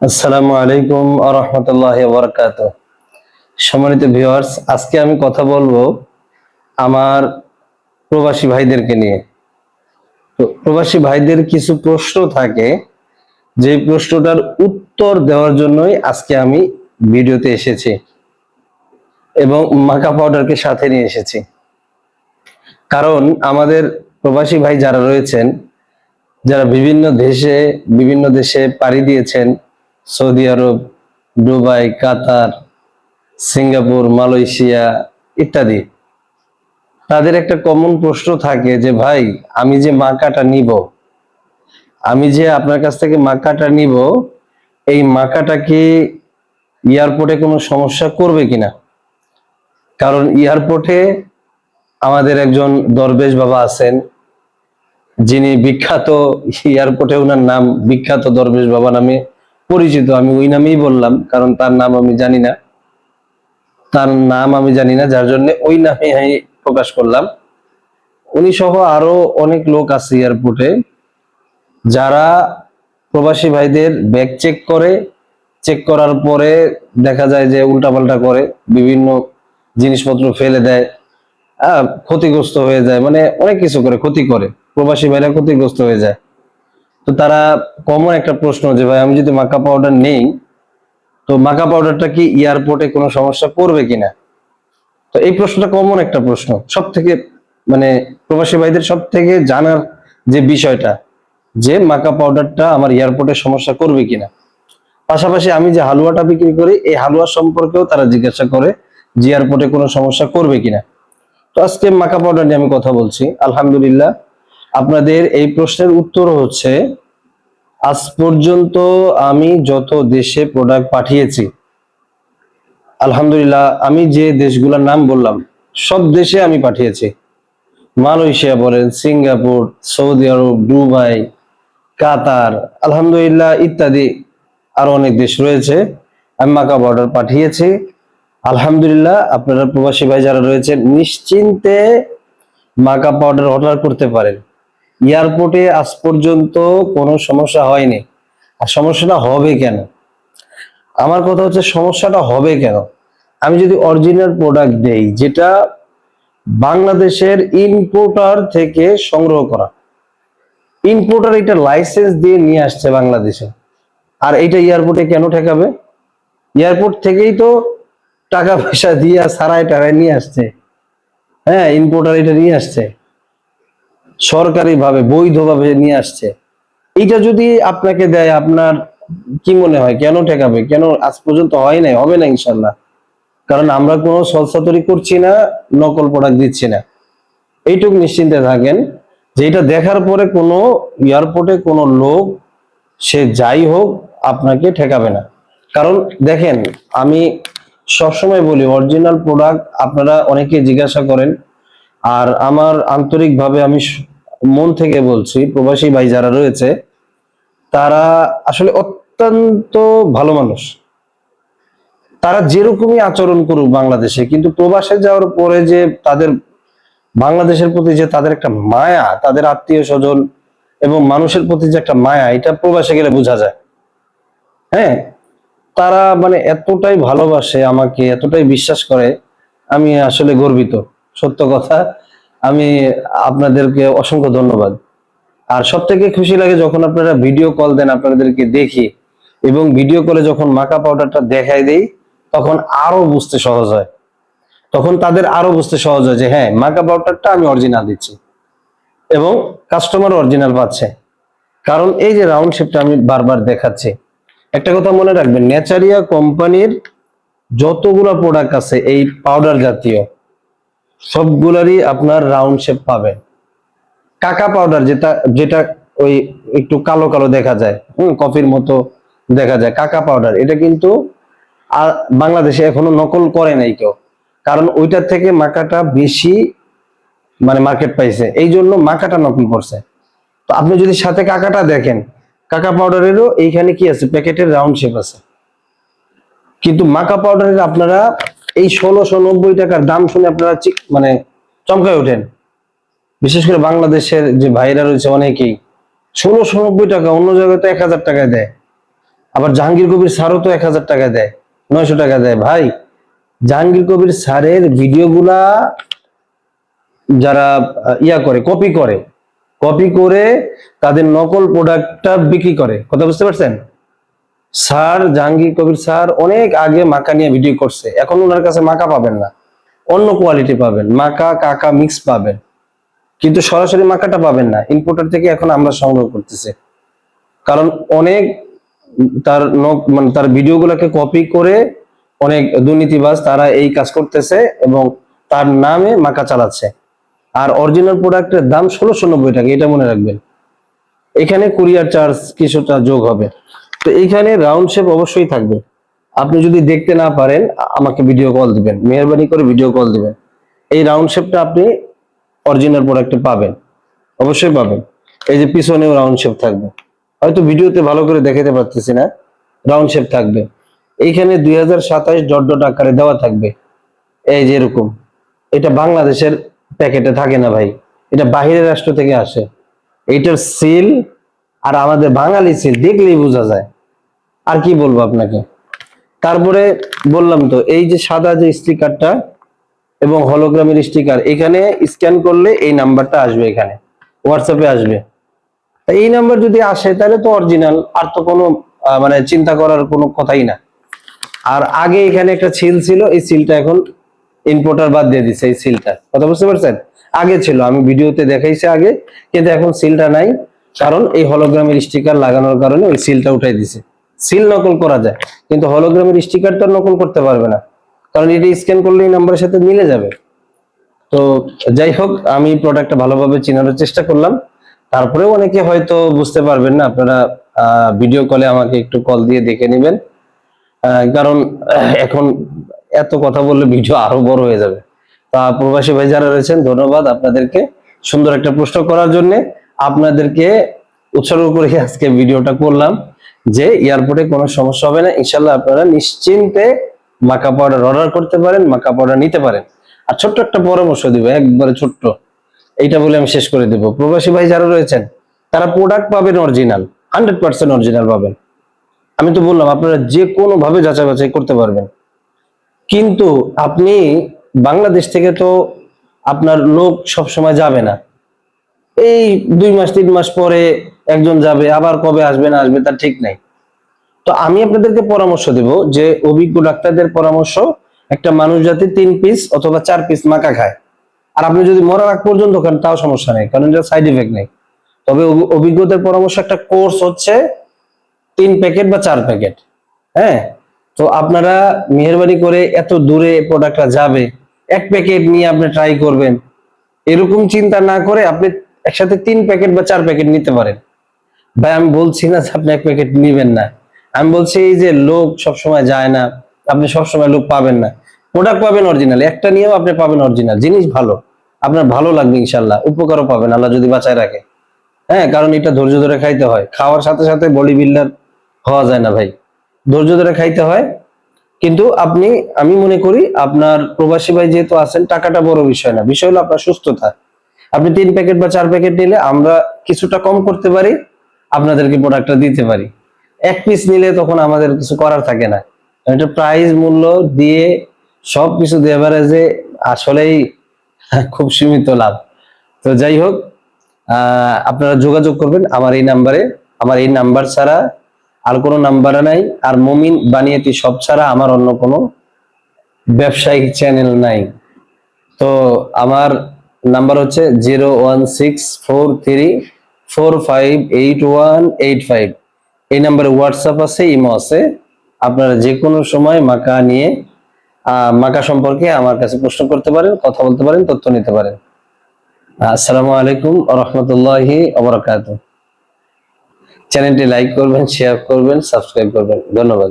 আসসালামু আলাইকুম আরহামতুল্লাহ বরকাত। সম্মানিত ভিউয়ার্স, আজকে আমি কথা বলব আমার প্রবাসী ভাইদেরকে নিয়ে। প্রবাসী ভাইদের কিছু প্রশ্ন থাকে যে প্রশ্নটার উত্তর দেওয়ার জন্যই আজকে আমি ভিডিওতে এসেছি এবং মাকা পাউডারকে সাথে নিয়ে এসেছি। কারণ আমাদের প্রবাসী ভাই যারা রয়েছেন, যারা বিভিন্ন দেশে বিভিন্ন দেশে পাড়ি দিয়েছেন Saudi Arab, Dubai, Qatar, Singapore, Malaysia ইত্যাদি। তাদের একটা কমন প্রশ্ন থাকে যে, ভাই, আমি যে মাকাটা নিব, আমি যে আপনার কাছ থেকে মাকাটা নিব, এই মাকাটা কি এয়ারপোর্টে কোনো সমস্যা করবে কিনা? কারণ এয়ারপোর্টে আমাদের একজন দরবেশ বাবা আছেন, যিনি বিখ্যাত, এয়ারপোর্টে ওনার নাম বিখ্যাত দরবেশ বাবা নামে পরিচিত, আমি ওই নামেই বললাম, কারণ তার নাম আমি জানি না। তার নাম আমি জানি না, যার জন্য ওই নামে আমি প্রকাশ করলাম। উনি সহ আরও অনেক লোক আছে এয়ারপোর্টে, যারা প্রবাসী ভাইদের ব্যাগ চেক করে। চেক করার পরে দেখা যায় যে উল্টাপাল্টা করে, বিভিন্ন জিনিসপত্র ফেলে দেয় ক্ষতিগ্রস্ত হয়ে যায় মানে অনেক কিছু করে, ক্ষতি করে। প্রবাসী ভাইরা ক্ষতিগ্রস্ত হয়ে যায়। তো তারা কমন একটা প্রশ্ন যে, ভাই, আমি যদি মাকা পাউডার নেই, তো মাকা পাউডারটা কি এয়ারপোর্টে কোনো সমস্যা করবে কিনা? তো এই প্রশ্নটা কমন একটা প্রশ্ন। সব থেকে মানে প্রবাসী ভাইদের সব থেকে জানার যে বিষয়টা, যে মাকা পাউডারটা আমার এয়ারপোর্টে সমস্যা করবে কিনা। পাশাপাশি আমি যে হালুয়াটা বিক্রি করি, এই হালুয়া সম্পর্কেও তারা জিজ্ঞাসা করে যে এয়ারপোর্টে কোনো সমস্যা করবে কিনা। তো আজকে মাকা পাউডার নিয়ে আমি কথা বলছি। আলহামদুলিল্লাহ, আপনাদের এই প্রশ্নের উত্তর হচ্ছে আজ পর্যন্ত আমি যত দেশে প্রোডাক্ট পাঠিয়েছি, আলহামদুলিল্লাহ আমি যে দেশগুলোর নাম বললাম, সব দেশে আমি পাঠিয়েছি। মালয়েশিয়া বলেন, Singapore, Saudi Arab, Dubai, Qatar, আলহামদুলিল্লাহ ইত্যাদি আরও অনেক দেশ রয়েছে, আমি মাকা বর্ডার পাঠিয়েছি। আলহামদুলিল্লাহ আপনারা প্রবাসী ভাই যারা রয়েছেন, নিশ্চিন্তে মাকা পাউডার অর্ডার করতে পারেন। এয়ারপোর্টে আজ পর্যন্ত কোনো সমস্যা হয়নি। আর সমস্যাটা হবে কেন? আমার কথা হচ্ছে সমস্যাটা হবে কেন? আমি যদি অরিজিনাল প্রোডাক্ট দেই, যেটা বাংলাদেশের ইম্পোর্টার থেকে সংগ্রহ করা। ইম্পোর্টার এটা লাইসেন্স দিয়ে নিয়ে আসছে বাংলাদেশে। আর এটা এয়ারপোর্টে কেন ঠেকাবে? এয়ারপোর্ট থেকেই তো টাকা পয়সা দিয়ে সারাই টারাই নিয়ে আসছে। হ্যাঁ ইম্পোর্টার এটা নিয়ে আসছে। সরকারি ভাবে বৈধভাবে নিয়ে আসছে। এইটা যদি আপনাকে দেয়, আপনার কি মনে হয়? কেন ঠেকাবে? কেন আজ পর্যন্ত হয় নাই? হবে না, ইনশাল্লাহ। কারণ আমরা কোনো সলসাতরি করছি না, নকল প্রোডাক্ট দিচ্ছি না। এইটুকু নিশ্চিন্তে থাকেন যে এটা দেখার পরে কোনো এয়ারপোর্টে কোনো লোক, সে যাই হোক, আপনাকে ঠেকাবে না। কারণ দেখেন, আমি সবসময় বলি অরিজিনাল প্রোডাক্ট আপনারা অনেকে জিজ্ঞাসা করেন। আর আমার আন্তরিকভাবে আমি মন থেকে বলছি, প্রবাসী ভাই যারা রয়েছে, তারা আসলে অত্যন্ত ভালো মানুষ। তারা যেরকমই আচরণ করুক বাংলাদেশে, কিন্তু প্রবাসে যাওয়ার পরে যে তাদের, বাংলাদেশের প্রতি যে তাদের একটা মায়া, তাদের আত্মীয় স্বজন এবং মানুষের প্রতি যে একটা মায়া, এটা প্রবাসে গেলে বোঝা যায়। হ্যাঁ তারা মানে এতটাই ভালোবাসে আমাকে, এতটাই বিশ্বাস করে, আমি আসলে গর্বিত। সত্য কথা আমি আপনাদেরকে অসংখ্য ধন্যবাদ। আর সব থেকে খুশি লাগে যখন আপনারা ভিডিও কল দেন আপনাদেরকে দেখি এবং ভিডিও কলে যখন মাকা পাউডারটা দেখাই দেই, তখন আরও বুঝতে সহজ হয়। তখন তাদের আরও বুঝতে সহজ হয় যে হ্যাঁ মাকা পাউডারটা আমি অরিজিনাল দিচ্ছি এবং কাস্টমার অরিজিনাল পাচ্ছে। কারণ এই যে রাউন্ড শেপটা আমি বারবার দেখাচ্ছি, একটা কথা মনে রাখবেন নেচারিয়া কোম্পানির যতগুলো প্রোডাক্ট আছে এই পাউডার জাতীয় সবগুলারই আপনার রাউন্ড শেপ পাবেন। কাকা পাউডার যেটা যেটা ওই একটু কালো কালো দেখা যায়, হুম, কফির মতো দেখা যায়। কাকা পাউডার এটা কিন্তু বাংলাদেশে এখনও নকল করে নাই কেউ। কারণ ওইটার থেকে মাকাটা বেশি মানে মার্কেট পাইছে। এই জন্য মাকাটা নকল করছে। তো আপনি যদি সাথে কাকাটা দেখেন, কাকা পাউডারেরও এইখানে কি আছে? প্যাকেটের রাউন্ড শেপ আছে। কিন্তু মাকা পাউডারের আপনারা এই ষোলোশো নব্বই টাকার দাম শুনে আপনারা মানে চমকায় ওঠেন। বিশেষ করে বাংলাদেশের যে ভাইরা রয়েছে অনেকেই। ষোলোশো নব্বই টাকা, অন্য জায়গায় তো এক হাজার টাকায় দেয়। আবার জাহাঙ্গীর কবির স্যারও তো এক হাজার টাকা দেয়, নয়শো টাকা দেয়। ভাই, জাহাঙ্গীর কবির স্যারের ভিডিওগুলা যারা ইয়া করে কপি করে কপি করে তাদের নকল প্রোডাক্টটা বিক্রি করে। কথা বুঝতে পারছেন? স্যার, জাহাঙ্গীর কবির স্যার অনেক আগে মাকা নিয়ে ভিডিও করছে। এখন ওনার কাছে মাকা পাবেন না। অন্য কোয়ালিটি পাবেন। মাকা, কাকা মিক্স পাবেন। কিন্তু সরাসরি মাকাটা পাবেন না। ইনপুটার থেকে এখন আমরা সংগ্রহ করতেছি। কারণ অনেক তার মানে তার ভিডিওগুলোকে কপি করে অনেক দুর্নীতিবাজ তারা এই কাজ করতেছে এবং তার নামে মাকা চালাচ্ছে। আর অরিজিনাল প্রোডাক্টের দাম ষোলোশো নব্বই টাকা, এটা মনে রাখবেন। এখানে কুরিয়ার চার্জ কিছুটা যোগ হবে। তো এইখানে রাউন্ড শেপ অবশ্যই থাকবে। আপনি যদি দেখতে না পারেন, আমাকে ভিডিও কল দিবেন। মেহরবানি করে ভিডিও কল দিবেন। এই রাউন্ড শেপটা আপনি অরিজিনাল প্রোডাক্টে পাবেন। অবশ্যই পাবেন। এই যে পিছনেও রাউন্ড শেপ থাকবে। হয়তো ভিডিওতে ভালো করে দেখাতে পারতেছি না। রাউন্ড শেপ থাকবে। এইখানে দুই হাজার সাতাশ ডট ডট আকারে দেওয়া থাকবে। এই যে এরকম। এটা বাংলাদেশের প্যাকেটে থাকে না ভাই। এটা বাহিরের রাষ্ট্র থেকে আসে। এইটার সিল আর আমাদের বাঙালি সিল দেখলেই বোঝা যায়। আর কি বলব আপনাকে? তারপরে বললাম তো, এই যে সাদা যে স্টিকারটা এবং হলোগ্রামের স্টিকার, এখানে স্ক্যান করলে এই নাম্বারটা আসবে এখানে হোয়াটসঅ্যাপে আসবে। এই নাম্বার যদি আসে, তাহলে তো অরিজিনাল আর তো কোনো মানে চিন্তা করার কোনো কথাই না। আর আগে এখানে একটা সিল ছিল, এই সিলটা এখন ইম্পোর্টার বাদ দিয়ে দিছে, এই সিলটা কথা বুঝতে পারছেন? আগে ছিল, আমি ভিডিওতে দেখাইছি আগে, কিন্তু এখন সিলটা নাই। কারণ এই হলোগ্রামের স্টিকার লাগানোর কারণে ওই সিলটা উঠাই দিছে। সিল নকল করা যায়, কিন্তু হলোগ্রামের স্টিকার তো নকল করতে পারবে না। কারণ এটা স্ক্যান করলে এই নাম্বারের সাথে মিলে যাবে। তো যাই হোক, আমি প্রোডাক্টটা ভালোভাবে চেনানোর চেষ্টা করলাম। তারপরেও অনেকে হয়তো বুঝতে পারবেন না, আপনারা ভিডিও কলে আমাকে একটু কল দিয়ে দেখে নেবেন। কারণ এখন এত কথা বললে ভিডিও আরও বড় হয়ে যাবে। তা প্রবাসী ভাই যারা রয়েছেন, ধন্যবাদ আপনাদেরকে সুন্দর একটা প্রশ্ন করার জন্য। আপনাদেরকে উৎসর্গ করে আজকে ভিডিওটা করলাম যে এয়ারপোর্টে কোনো সমস্যা হবে না। ইনশাল্লাহ আপনারা নিশ্চিন্তে মাকা পাউডার অর্ডার করতে পারেন, মাকা পাউডার নিতে পারেন। আর ছোট্ট একটা পরামর্শ দিব, একবারে ছোট্ট। এইটা বলে আমি শেষ করে দিব। প্রবাসী ভাই যারা রয়েছেন, তারা প্রোডাক্ট পাবেন অরিজিনাল হান্ড্রেড পার্সেন্ট অরিজিনাল পাবেন। আমি তো বললাম, আপনারা যে কোনো ভাবে যাচাই বাছাই করতে পারবেন। কিন্তু আপনি বাংলাদেশ থেকে তো আপনার লোক সব সময় যাবে না। এই দুই মাস, তিন মাস পরে একজন যাবে, আবার কবে আসবে, না আসবে, তার ঠিক নাই। তো আমি আপনাদেরকে পরামর্শ দেব যে অভিজ্ঞ ডাক্তারদের পরামর্শ, একটা মানুষ যাতে তিন পিস অথবা চার পিস মাকা খায়। আর আপনি যদি মরার আগ পর্যন্ত খান, তাও সমস্যা নেই, কারণ এটা সাইড ইফেক্ট নেই। তবে অভি- অভিজ্ঞদের পরামর্শ, একটা কোর্স হচ্ছে তিন প্যাকেট বা চার প্যাকেট হ্যাঁ? তো আপনারা মেহরবানি করে এত দূরে প্রোডাক্টটা যাবে, এক প্যাকেট নিয়ে আপনি ট্রাই করবেন। এরকম চিন্তা না করে আপনি একসাথে তিন প্যাকেট বা চার প্যাকেট নিতে পারেন। ভাই, আমি বলছি না যে আপনি এক প্যাকেট নিবেন না। আমি বলছি এই যে লোক সব সময় যায় না, আপনি সব সময় লোক পাবেন না। প্রোডাক্ট পাবেন অরিজিনাল একটা নিয়েও আপনি পাবেন অরিজিনাল জিনিস ভালো, আপনার ভালো লাগবে ইনশাল্লাহ উপকারও পাবেন, আল্লাহ যদি বাঁচায় রাখে। হ্যাঁ কারণ এটা ধৈর্য ধরে খাইতে হয়। খাওয়ার সাথে সাথে বডি বিল্ডার হওয়া যায় না ভাই। ধৈর্য ধরে খাইতে হয়। কিন্তু আপনি, আমি মনে করি আপনার প্রবাসী ভাই যেহেতু আছেন, টাকাটা বড় বিষয় না। বিষয় হলো আপনার সুস্থতা। আপনি তিন প্যাকেট বা চার প্যাকেট নিলে আমরা কিছুটা কম করতে পারি, আপনাদেরকে প্রোডাক্টটা দিতে পারি। এক পিস নিলে তখন আমাদের কিছু করার থাকে না। এটা প্রাইস মূল্য দিয়ে সব কিছু এভারেজে আসলেই খুব সীমিত লাভ। তো যাই হোক আপনারা যোগাযোগ করবেন আমার এই নাম্বারে আমার এই নাম্বার ছাড়া আর কোনো নাম্বার নাই। আর মমিন বানিয়েতি সব ছাড়া আমার অন্য কোনো ব্যবসায়িক চ্যানেল নাই। তো আমার নাম্বার হচ্ছে zero one six four three four five eight one eight five. এই নাম্বারে হোয়াটসঅ্যাপ আছে, ইমো আছে। আপনারা যে কোনো সময় মাকা নিয়ে মাকা সম্পর্কে আমার কাছে প্রশ্ন করতে পারেন, কথা বলতে পারেন, তথ্য নিতে পারেন। আসসালামু আলাইকুম রহমতুল্লাহি চ্যানেলটি লাইক করবেন, শেয়ার করবেন, সাবস্ক্রাইব করবেন। ধন্যবাদ।